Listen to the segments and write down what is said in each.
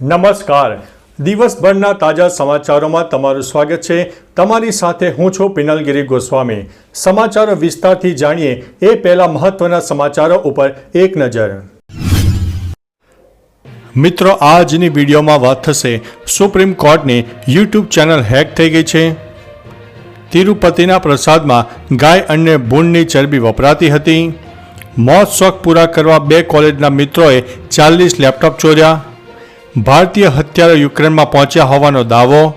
નમસ્કાર. દિવસભરના તાજા સમાચારોમાં તમારું સ્વાગત છે. તમારી સાથે હું છું પિનલગીરી ગોસ્વામી. સમાચારો વિસ્તારથી જાણીએ એ પહેલા મહત્વના સમાચારો ઉપર એક નજર. મિત્રો, આજની વિડીયોમાં વાત થશે સુપ્રીમ કોર્ટની યુટ્યુબ ચેનલ હેક થઈ ગઈ છે. તિરુપતિના પ્રસાદમાં ગાય અને ભૂંડની ચરબી વપરાતી હતી. મોત શોખ પૂરા કરવા બે કોલેજના મિત્રોએ ચાલીસ લેપટોપ ચોર્યા. ભારતીય હત્યારો યુક્રેનમાં પહોંચ્યા હોવાનો દાવો,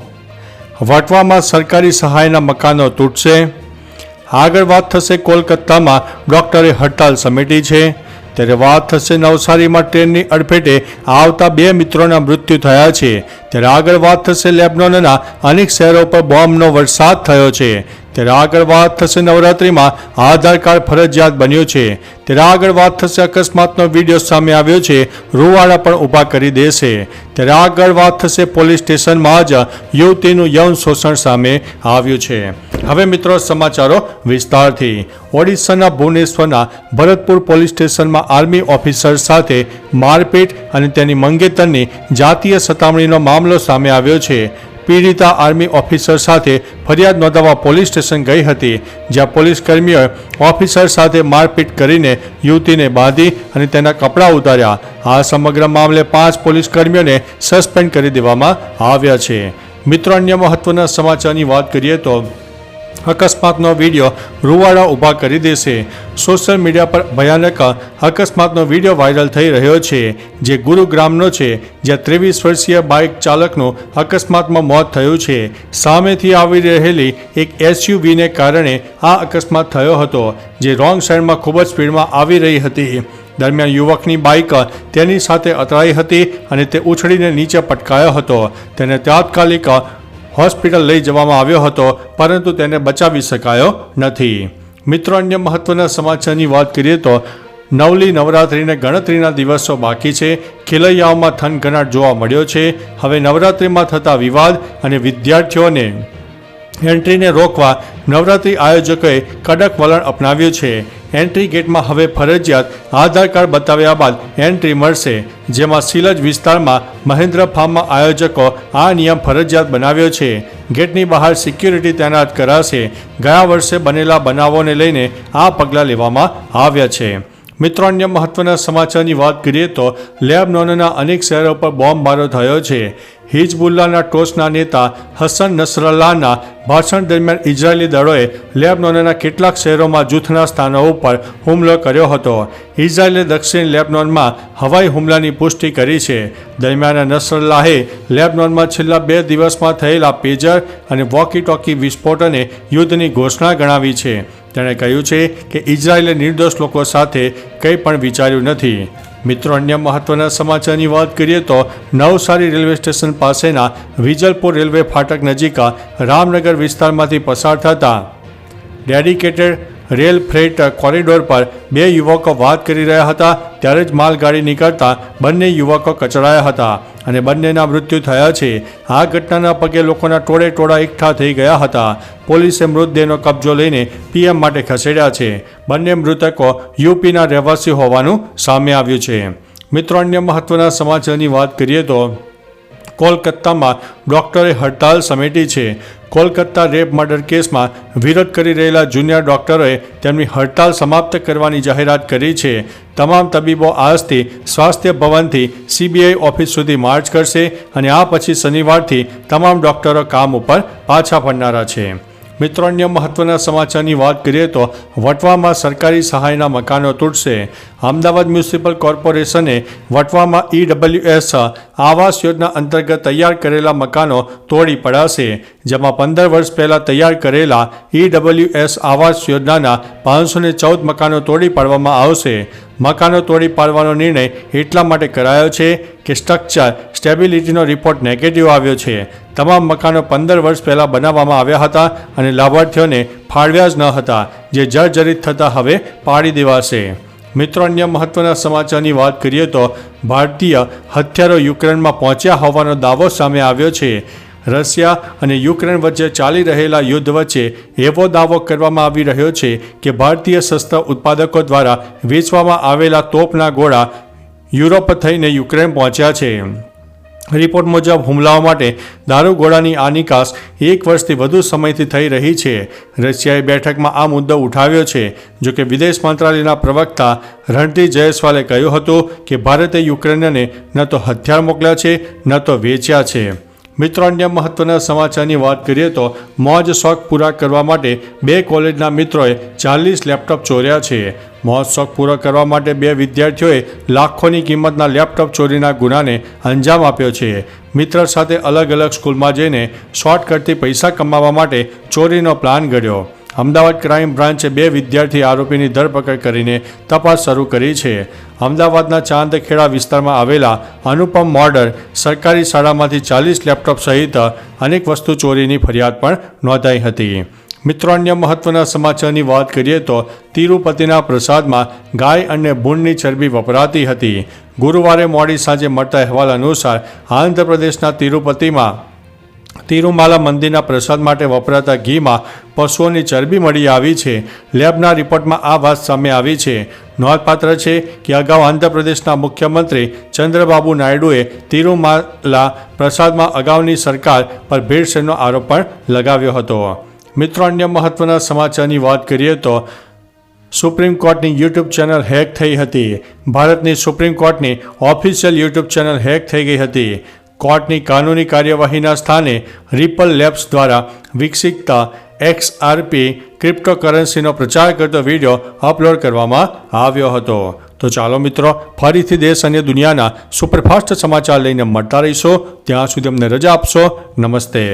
વટવામાં સરકારી સહાયના મકાનો તૂટશે. આગળ વાત થશે કોલકાતામાં ડોક્ટરે હડતાલ સમેટી છે. ત્યારે વાત થશે નવસારીમાં ટ્રેનની અડફેટે આવતા બે મિત્રોના મૃત્યુ થયા છે. ત્યારે આગળ વાત થશે લેબનોનના અનેક શહેરો પર બોમ્બનો વરસાદ થયો છે. ત્યારે આગળ વાત થશે નવરાત્રિમાં આધાર કાર્ડ ફરજિયાત બન્યું છે. ત્યારે આગળ વાત થશે અકસ્માતનો વીડિયો સામે આવ્યો છે. રૂવાડા પણ ઊભા કરી દેશે. ત્યારે આગળ વાત થશે પોલીસ સ્ટેશનમાં જ યુવતીનું યૌન શોષણ સામે આવ્યું છે. હવે મિત્રો સમાચારો વિસ્તારથી. ઓડિશાના ભુવનેશ્વરના ભરતપુર પોલીસ સ્ટેશનમાં આર્મી ઓફિસર સાથે મારપીટ અને તેની મંગેતરની જાતીય સતામણીનો મામલો સામે આવ્યો છે. પીડિતા આર્મી ઓફિસર સાથે ફરિયાદ નોંધાવવા પોલીસ સ્ટેશન ગઈ હતી, જ્યાં પોલીસ કર્મીઓએ ઓફિસર સાથે મારપીટ કરીને યુવતીને બાંધી અને તેના કપડાં ઉતાર્યા. આ સમગ્ર મામલે પાંચ પોલીસ કર્મીઓને સસ્પેન્ડ કરી દેવામાં આવ્યા છે. મિત્રો, અન્ય મહત્વના સમાચારની વાત કરીએ તો અકસ્માતનો વીડિયો રૂવાડા ઊભા કરી દેશે. સોશિયલ મીડિયા પર ભયાનક અકસ્માતનો વીડિયો વાયરલ થઈ રહ્યો છે, જે ગુરુગ્રામનો છે, જ્યાં ત્રેવીસ વર્ષીય બાઇક ચાલકનું અકસ્માતમાં મોત થયું છે. સામેથી આવી રહેલી એક એસયુવીને કારણે આ અકસ્માત થયો હતો, જે રોંગ સાઈડમાં ખૂબ જ સ્પીડમાં આવી રહી હતી. દરમિયાન યુવકની બાઇક તેની સાથે અથડાઈ હતી અને તે ઉછળીને નીચે પટકાયો હતો. તેને તાત્કાલિક હોસ્પિટલ લઈ જવામાં આવ્યો હતો, પરંતુ તેને બચાવી શકાયો નથી. મિત્રો, અન્ય મહત્વના સમાચારની વાત કરીએ તો, નવલી નવરાત્રિને ગણતરીના દિવસો બાકી છે. ખેલૈયાઓમાં થનગનાટ જોવા મળ્યો છે. હવે નવરાત્રિમાં થતા વિવાદ અને વિદ્યાર્થીઓને એન્ટ્રીને રોકવા નવરાત્રિ આયોજકોએ કડક વલણ અપનાવ્યું છે. એન્ટ્રી ગેટમાં હવે ફરજિયાત આધાર કાર્ડ બતાવ્યા બાદ એન્ટ્રી મળશે, જેમાં સિલજ વિસ્તારમાં મહેન્દ્ર ફાર્મમાં આયોજકો આ નિયમ ફરજિયાત બનાવ્યો છે. ગેટની બહાર સિક્યુરિટી તૈનાત કરાશે. ગયા વર્ષે બનેલા બનાવોને લઈને આ પગલાં લેવામાં આવ્યા છે. મિત્રો અન્ય મહત્વના સમાચારની વાત કરીએ તો લેબનોનના અનેક શહેરો પર બોમ્બમારો થયો છે. હિજબુલ્લાના ટોચના નેતા હસન નસરલ્લાના ભાષણ દરમિયાન ઇઝરાયેલી દળોએ લેબનોનના કેટલાક શહેરોમાં જૂથના સ્થાનો ઉપર હુમલો કર્યો હતો. ઇઝરાયેલે દક્ષિણ લેબનોનમાં હવાઈ હુમલાની પુષ્ટિ કરી છે. દરમિયાન નસરલ્લાહે લેબનોનમાં છેલ્લા બે દિવસમાં થયેલા પેજર અને વોકી ટોકી વિસ્ફોટને યુદ્ધની ઘોષણા ગણાવી છે. તેણે કહ્યું છે કે ઇઝરાયેલે નિર્દોષ લોકો સાથે કંઈ પણ વિચાર્યું નથી. મિત્રો, અન્ય મહત્વના સમાચારની વાત કરીએ તો નવસારી રેલવે સ્ટેશન પાસેના વિજલપુર રેલવે ફાટક નજીક રામનગર વિસ્તારમાંથી પસાર થતા ડેડિકેટેડ રેલ ફ્રેટ કોરિડોર પર બે યુવકો વાત કરી રહ્યા હતા, ત્યારે જ માલગાડી નીકળતા બંને યુવકો કચડાયા હતા અને બંનેના મૃત્યુ થયા છે. આ ઘટનાના પગે લોકોના ટોળે ટોળા એકઠા થઈ ગયા હતા. પોલીસે મૃતદેહનો કબજો લઈને પીએમ માટે ખસેડ્યા છે. બંને મૃતકો યુપીના રહેવાસી હોવાનું સામે આવ્યું છે. મિત્રો, અન્ય મહત્વના સમાચારની વાત કરીએ તો કોલકાતામાં ડોક્ટરે હડતાલ સમેટી છે. કોલકાતા રેપ મર્ડર કેસમાં વિરોધ કરી રહેલા જુનિયર ડોક્ટરોએ તેમની હડતાલ સમાપ્ત કરવાની જાહેરાત કરી છે. તમામ તબીબો આજથી સ્વાસ્થ્ય ભવનથી સીબીઆઈ ઓફિસ સુધી માર્ચ કરશે અને આ પછી શનિવારથી તમામ ડોક્ટરો કામ ઉપર પાછા ફરનારા છે. મિત્રો, અન્ય મહત્વના સમાચારની વાત કરીએ તો વટવામાં સરકારી સહાયના મકાનો તૂટશે. અમદાવાદ મ્યુનિસિપલ કોર્પોરેશને વટવામાં ઈડબ્લ્યુએસ આવાસ યોજના અંતર્ગત તૈયાર કરેલા મકાનો તોડી પડાશે. જેમાં પંદર વર્ષ પહેલાં તૈયાર કરેલા ઈડબ્લ્યુએસ આવાસ યોજનાના પાંચસો ચૌદ મકાનો તોડી પાડવામાં આવશે. મકાનો તોડી પાડવાનો નિર્ણય એટલા માટે કરાયો છે કે સ્ટ્રક્ચર સ્ટેબિલિટીનો રિપોર્ટ નેગેટિવ આવ્યો છે. તમામ મકાનો પંદર વર્ષ પહેલાં બનાવવામાં આવ્યા હતા અને લાભાર્થીઓને ફાળવ્યા જ ન હતા, જે જર્જરિત થતાં હવે પાડી દેવાશે. મિત્રો, અન્ય મહત્વના સમાચારની વાત કરીએ તો ભારતીય હથિયારો યુક્રેનમાં પહોંચ્યા હોવાનો દાવો સામે આવ્યો છે. રશિયા અને યુક્રેન વચ્ચે ચાલી રહેલા યુદ્ધ વચ્ચે એવો દાવો કરવામાં આવી રહ્યો છે કે ભારતીય શસ્ત્ર ઉત્પાદકો દ્વારા વેચવામાં આવેલા તોપના ગોળા યુરોપ થઈને યુક્રેન પહોંચ્યા છે. રિપોર્ટ મુજબ, હુમલાઓ માટે દારૂગોળાની આ નિકાસ એક વર્ષથી વધુ સમયથી થઈ રહી છે. રશિયાએ બેઠકમાં આ મુદ્દો ઉઠાવ્યો છે, જો કે વિદેશ મંત્રાલયના પ્રવક્તા રણધીર જયસ્વાલે કહ્યું હતું કે ભારતે યુક્રેનને ન તો હથિયાર મોકલ્યા છે, ન તો વેચ્યા છે. મિત્રો અન્ય મહત્વના સમાચારની વાત કરીએ તો મોજ શોખ પૂરા કરવા માટે બે કોલેજના મિત્રોએ ચાલીસ લેપટોપ ચોર્યા છે. મોજ શોખ પૂરો કરવા માટે બે વિદ્યાર્થીઓએ લાખોની કિંમતના લેપટોપ ચોરીના ગુનાને અંજામ આપ્યો છે. મિત્ર સાથે અલગ અલગ સ્કૂલમાં જઈને શોર્ટકટથી પૈસા કમાવા માટે ચોરીનો પ્લાન ઘડ્યો. અમદાવાદ ક્રાઇમ બ્રાન્ચે બે વિદ્યાર્થી આરોપીની ધરપકડ કરીને તપાસ શરૂ કરી છે. અમદાવાદના ચાંદખેડા વિસ્તારમાં આવેલા અનુપમ મોર્ડર સરકારી શાળામાંથી ચાલીસ લેપટોપ સહિત અનેક વસ્તુ ચોરીની ફરિયાદ પણ નોંધાઈ હતી. મિત્રો, અન્ય મહત્વના સમાચારની વાત કરીએ તો તિરુપતિના પ્રસાદમાં ગાય અને ભૂંડની ચરબી વપરાતી હતી. ગુરુવારે મોડી સાંજે મળતા અહેવાલ અનુસાર આંધ્રપ્રદેશના તિરુપતિમાં તિરુમાલા મંદિરના પ્રસાદ માટે વપરાતા ઘીમાં પશુઓની ચરબી મળી આવી છે. લેબના રિપોર્ટમાં આ વાત સામે આવી છે. નોંધપાત્ર છે કે અગાઉ આંધ્રપ્રદેશના મુખ્યમંત્રી ચંદ્રબાબુ નાયડુએ તિરુમાલા પ્રસાદમાં અગાઉની સરકાર પર ભેળસેળનો આરોપ પણ લગાવ્યો હતો. મિત્રો, અન્ય મહત્વના સમાચારની વાત કરીએ તો સુપ્રીમ કોર્ટની યુટ્યુબ ચેનલ હેક થઈ હતી. ભારતની સુપ્રીમ કોર્ટની ઓફિશિયલ યુટ્યુબ ચેનલ હેક થઈ ગઈ હતી. કોર્ટની કાનૂની કાર્યવાહીના સ્થાને રિપલ લેબ્સ દ્વારા વિકસિતતા એક્સઆરપી ક્રિપ્ટોકરન્સીનો પ્રચાર કરતો વીડિયો અપલોડ કરવામાં આવ્યો હતો. તો ચાલો મિત્રો, ફરીથી દેશ અને દુનિયાના સુપરફાસ્ટ સમાચાર લઈને મળતા રહીશો. ત્યાં સુધી અમને રજા આપશો. નમસ્તે.